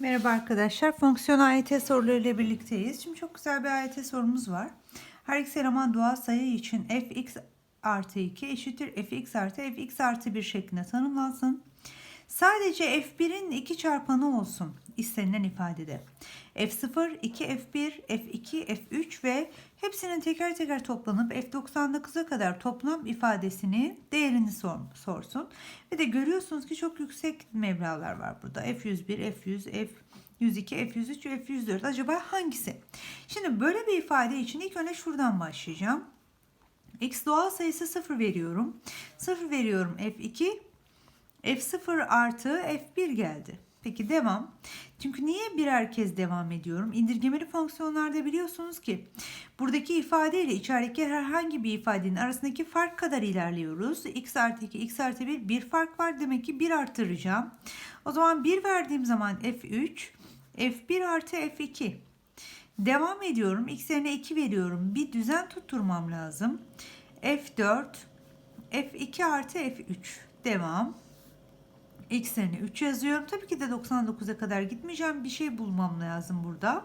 Merhaba arkadaşlar. Fonksiyon AYT sorularıyla birlikteyiz. Şimdi çok güzel bir AYT sorumuz var. Her x eleman doğal sayı için fx artı 2 eşittir fx artı fx artı 1 şeklinde tanımlansın. Sadece f1'in 2 çarpanı olsun istenilen ifadede. f0, 2, f1, f2, f3 ve hepsinin teker teker toplanıp f99'a kadar toplam ifadesini değerini sor, sorsun. Ve de görüyorsunuz ki çok yüksek meblalar var burada. f101, f100, f102, f103 ve f104. Acaba hangisi? Şimdi böyle bir ifade için ilk önce şuradan başlayacağım. x doğal sayısı 0 veriyorum. 0 veriyorum f2 F0 artı F1 geldi. Peki devam. Çünkü niye birer kez devam ediyorum? İndirgemeli fonksiyonlarda biliyorsunuz ki buradaki ifade ile içerideki herhangi bir ifadenin arasındaki fark kadar ilerliyoruz. x artı 2, x artı 1 bir fark var. Demek ki 1 artıracağım. O zaman 1 verdiğim zaman F3, F1 artı F2. Devam ediyorum. X yerine 2 veriyorum. Bir düzen tutturmam lazım. F4, F2 artı F3. Devam x'lerini 3 yazıyorum. Tabii ki de 99'a kadar gitmeyeceğim. Bir şey bulmam lazım burada.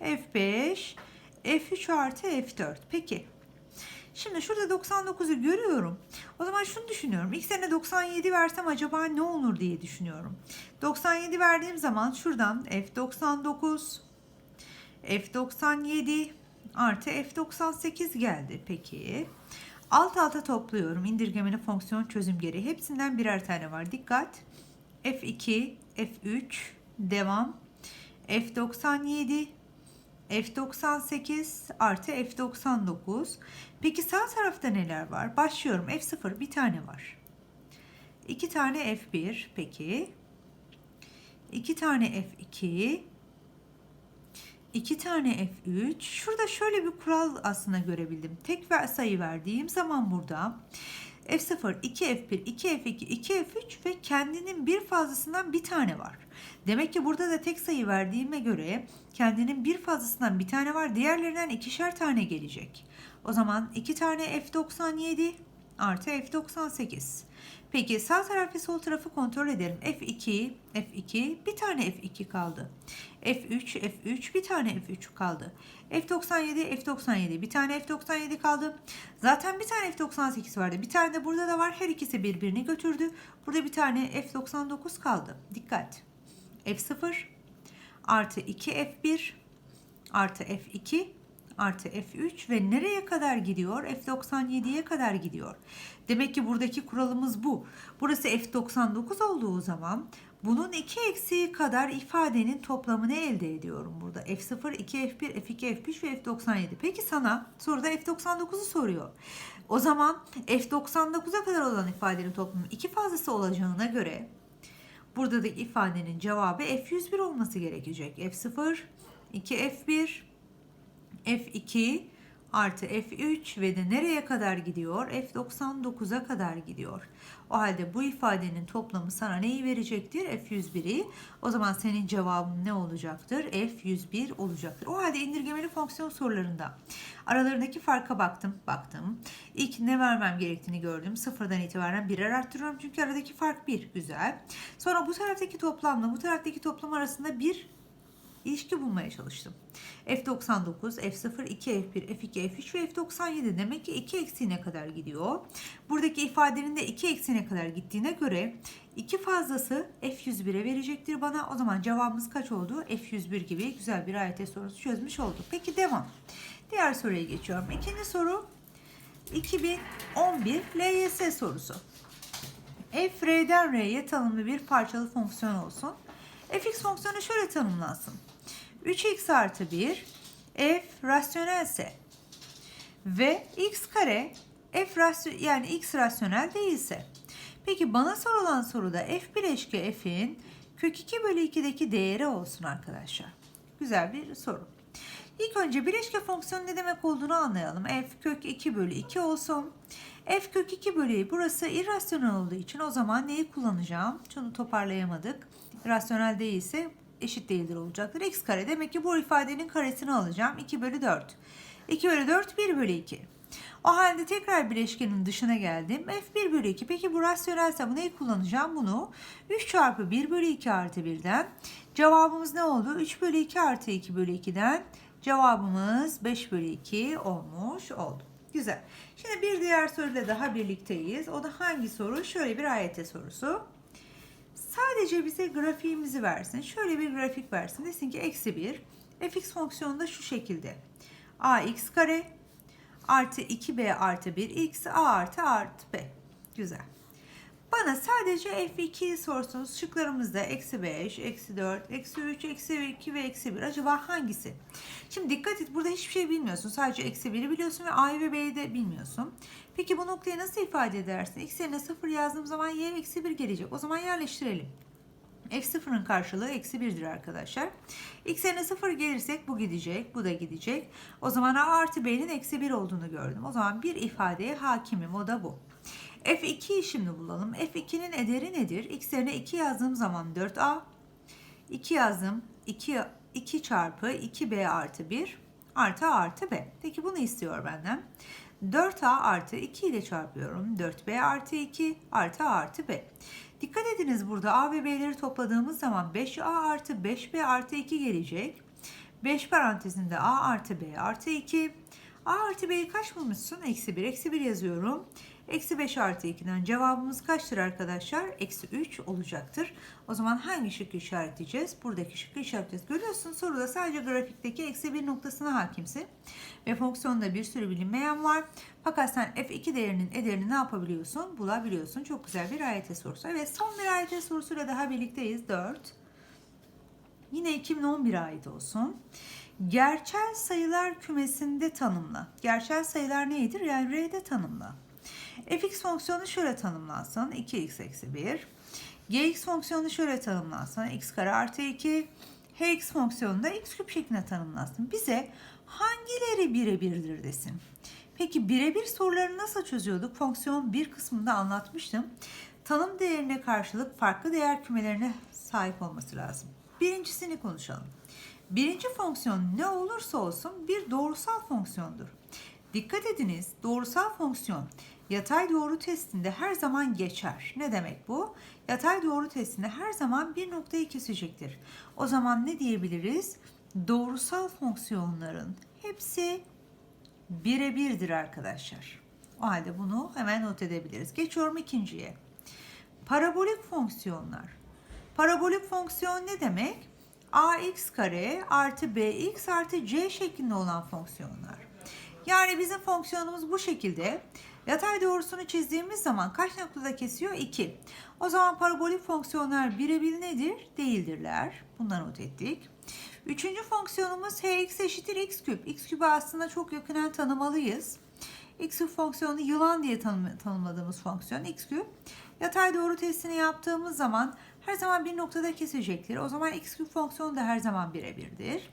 F5, F3 artı F4. Peki. Şimdi şurada 99'u görüyorum. O zaman şunu düşünüyorum. Yerine 97 versem acaba ne olur diye düşünüyorum. 97 verdiğim zaman şuradan F99, F97 artı F98 geldi. Peki. Alt alta topluyorum. İndirgemeli fonksiyon çözüm gereği. Hepsinden birer tane var. Dikkat. F2, F3, devam. F97, F98 artı F99. Peki sağ tarafta neler var? Başlıyorum. F0 bir tane var. İki tane F1 peki. İki tane F2. İki tane F3. Şurada şöyle bir kural aslında görebildim. Tek sayı verdiğim zaman burada F0, 2 F1, 2 F2, 2 F3 ve kendinin bir fazlasından bir tane var. Demek ki burada da tek sayı verdiğime göre kendinin bir fazlasından bir tane var. Diğerlerinden ikişer tane gelecek. O zaman 2 tane F97 artı F98. Peki sağ taraf ve sol tarafı kontrol edelim. F2, F2, bir tane F2 kaldı. F3, F3, bir tane F3 kaldı. F97, F97, bir tane F97 kaldı. Zaten bir tane F98 vardı. Bir tane de burada da var. Her ikisi birbirini götürdü. Burada bir tane F99 kaldı. Dikkat. F0 artı 2 F1 artı F2 artı F3 ve nereye kadar gidiyor? F97'ye kadar gidiyor. Demek ki buradaki kuralımız bu. Burası F99 olduğu zaman bunun iki eksiği kadar ifadenin toplamını elde ediyorum burada. F0, 2, F1, F2, F3 ve F97. Peki sana soruda F99'u soruyor. O zaman F99'a kadar olan ifadenin toplamı iki fazlası olacağına göre burada da ifadenin cevabı F101 olması gerekecek. F0, 2, F1, F2 artı F3 ve de nereye kadar gidiyor? F99'a kadar gidiyor. O halde bu ifadenin toplamı sana neyi verecektir? F101'i. O zaman senin cevabın ne olacaktır? F101 olacaktır. O halde indirgemeli fonksiyon sorularında aralarındaki farka baktım. Baktım. İlk ne vermem gerektiğini gördüm. Sıfırdan itibaren birer arttırıyorum. Çünkü aradaki fark 1. Güzel. Sonra bu taraftaki toplamla bu taraftaki toplam arasında bir ilişki bulmaya çalıştım. F99, F0, 2 F1, F2, F3 ve F97 demek ki 2 eksiğine kadar gidiyor. Buradaki ifadenin de 2 eksiğine kadar gittiğine göre 2 fazlası F101'e verecektir bana. O zaman cevabımız kaç oldu? F101 gibi güzel bir AYT sorusu çözmüş olduk. Peki devam. Diğer soruya geçiyorum. İkinci soru 2011 LYS sorusu. F R'den R'ye tanımlı bir parçalı fonksiyon olsun. fx fonksiyonu şöyle tanımlansın. 3x artı 1 f rasyonelse ve x kare f rasyon yani x rasyonel değilse. Peki bana sorulan soruda f bileşke f'in kök 2 bölü 2'deki değeri olsun arkadaşlar. Güzel bir soru. İlk önce bileşke fonksiyonu ne demek olduğunu anlayalım. f kök 2 bölü 2 olsun. f kök 2 bölü burası irrasyonel olduğu için o zaman neyi kullanacağım? Şunu toparlayamadık. Rasyonel değilse eşit değildir olacaktır. x kare demek ki bu ifadenin karesini alacağım. 2 bölü 4. 2 bölü 4 1 bölü 2. O halde tekrar bileşkenin dışına geldim. F1 bölü 2. Peki bu rasyonelse bu neyi kullanacağım? Bunu 3 çarpı 1 bölü 2 artı 1'den. Cevabımız ne oldu? 3 bölü 2 artı 2 bölü 2'den. Cevabımız 5 bölü 2 olmuş oldu. Güzel. Şimdi bir diğer soruyla daha birlikteyiz. O da hangi soru? Şöyle bir AYT sorusu. Sadece bize grafiğimizi versin. Şöyle bir grafik versin. Desin ki eksi 1. fx fonksiyonu da şu şekilde. ax kare artı 2b artı 1x a artı artı b. Güzel. Bana sadece f2'yi sorsunuz. Şıklarımızda eksi 5, eksi 4, eksi 3, eksi 2 ve eksi 1. Acaba hangisi? Şimdi dikkat et burada hiçbir şey bilmiyorsun. Sadece eksi 1'i biliyorsun ve a'yı ve b'yi de bilmiyorsun. Peki bu noktayı nasıl ifade edersin? x yerine 0 yazdığım zaman y eksi 1 gelecek. O zaman yerleştirelim. F0'ın karşılığı eksi 1'dir arkadaşlar. X yerine 0 gelirsek bu gidecek, bu da gidecek. O zaman A artı B'nin eksi 1 olduğunu gördüm. O zaman bir ifadeye hakimim, o da bu. F2'yi şimdi bulalım. F2'nin ederi nedir? X yerine 2 yazdığım zaman 4A. 2 yazdım. 2, 2 çarpı 2B artı 1 artı A artı B. Peki bunu istiyor benden. 4A artı 2 ile çarpıyorum. 4B artı 2 artı A artı B. Dikkat ediniz burada A ve B'leri topladığımız zaman 5A artı 5B artı 2 gelecek. 5 parantezinde A artı B artı 2. A artı B'yi kaç bulmuşsun? Eksi 1. Eksi 1 yazıyorum. Eksi 5 artı 2'den cevabımız kaçtır arkadaşlar? Eksi 3 olacaktır. O zaman hangi şıkkı işaretleyeceğiz? Buradaki şıkkı işaretleyeceğiz. Görüyorsun soruda sadece grafikteki eksi 1 noktasına hakimsin. Ve fonksiyonda bir sürü bilinmeyen var. Fakat sen f2 değerinin ederini ne yapabiliyorsun? Bulabiliyorsun. Çok güzel bir AYT sorusu. Evet son bir AYT sorusuyla daha birlikteyiz. 4. Yine 2011 ait olsun. Gerçel sayılar kümesinde tanımla. Gerçel sayılar neydir? Yani R'de tanımla. Fx fonksiyonu şöyle tanımlansın. 2x eksi 1. gx fonksiyonu şöyle tanımlansın. x kare artı 2. hx fonksiyonu da x küp şeklinde tanımlansın. Bize hangileri birebirdir desin. Peki birebir soruları nasıl çözüyorduk? Fonksiyon bir kısmında anlatmıştım. Tanım değerine karşılık farklı değer kümelerine sahip olması lazım. Birincisini konuşalım. Birinci fonksiyon ne olursa olsun bir doğrusal fonksiyondur. Dikkat ediniz doğrusal fonksiyon yatay doğru testinde her zaman geçer. Ne demek bu? Yatay doğru testinde her zaman bir noktayı kesecektir. O zaman ne diyebiliriz? Doğrusal fonksiyonların hepsi birebirdir arkadaşlar. O halde bunu hemen not edebiliriz. Geçiyorum ikinciye. Parabolik fonksiyonlar. Parabolik fonksiyon ne demek? ax kare artı bx artı c şeklinde olan fonksiyonlar. Yani bizim fonksiyonumuz bu şekilde. Yatay doğrusunu çizdiğimiz zaman kaç noktada kesiyor? 2. O zaman parabolik fonksiyonlar birebir nedir? Değildirler. Bundan not ettik. Üçüncü fonksiyonumuz hx eşittir x küp. x küpü aslında çok yakından tanımalıyız. x küp fonksiyonu yılan diye tanım, tanımladığımız fonksiyon x küp. Yatay doğru testini yaptığımız zaman her zaman bir noktada kesecektir. O zaman x küp fonksiyonu da her zaman birebirdir.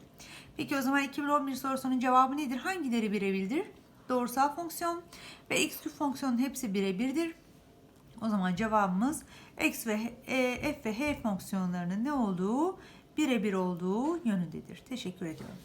Peki o zaman 2011 sorusunun cevabı nedir? Hangileri birebirdir? Doğrusal fonksiyon ve x küp fonksiyonun hepsi birebirdir. O zaman cevabımız x ve e, f ve h fonksiyonlarının ne olduğu birebir olduğu yönündedir. Teşekkür ediyorum.